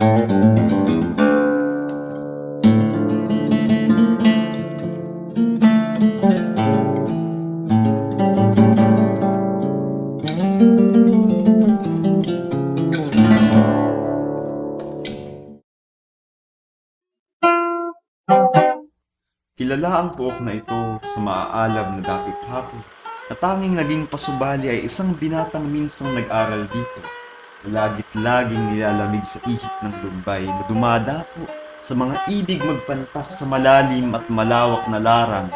Kilala ang puok na ito sa maaalab na dapit hapon na naging pasubali ay isang binatang minsang nag-aral dito. Lagit laging nilalamig sa ihip ng lumbay na dumadapo sa mga ibig magpantas sa malalim at malawak na larang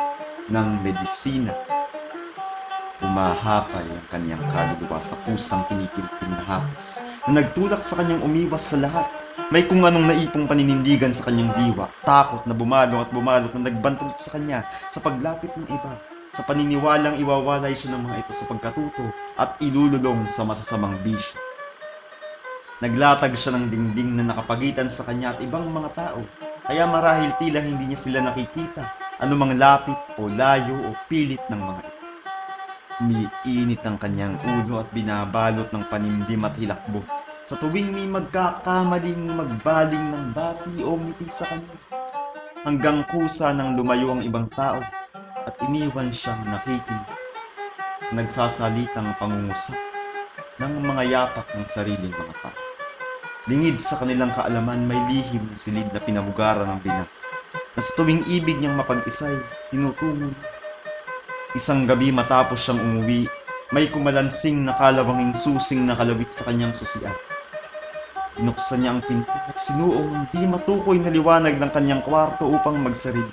ng medisina. Umahapay ang kanyang kaluluwa sa pusang kinikinting na hapis na nagtulak sa kanyang umiwas sa lahat may kung anong naipong paninindigan sa kanyang diwa, takot na bumalong at bumalot na nagbantulot sa kanya sa paglapit ng iba, sa paniniwalang iwawalay siya ng mga ito sa pagkatuto at ilululong sa masasamang bisyo. Naglatag siya ng dingding na nakapagitan sa kanya at ibang mga tao, kaya marahil tila hindi niya sila nakikita, anumang lapit o layo o pilit ng mga ito. Umiinit ang kanyang ulo at binabalot ng panindim at hilakbot sa tuwing may magkakamaling magbaling ng bati o ngiti sa kanya. Hanggang kusa nang lumayo ang ibang tao at iniwan siyang nakikinig. Nagsasalitang pangungusap ng mga yapak ng sariling mga tao. Lingid sa kanilang kaalaman may lihim na silid na pinabugaran ng bina na sa tuwing ibig niyang mapag-isay, tinutungo niya. Isang gabi matapos siyang umuwi, may kumalansing na kalawanging susing na kalawit sa kanyang susian. Binuksan niya ang pinto at sinuong ng di matukoy na liwanag ng kanyang kwarto upang magsarili.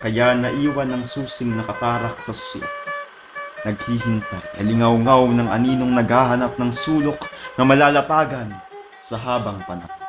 Kaya naiwan ng susing nakatarak sa susi. Naghihintay, alingaw-ngaw ng aninong naghahanap ng sulok na malalatagan sa habang panahon.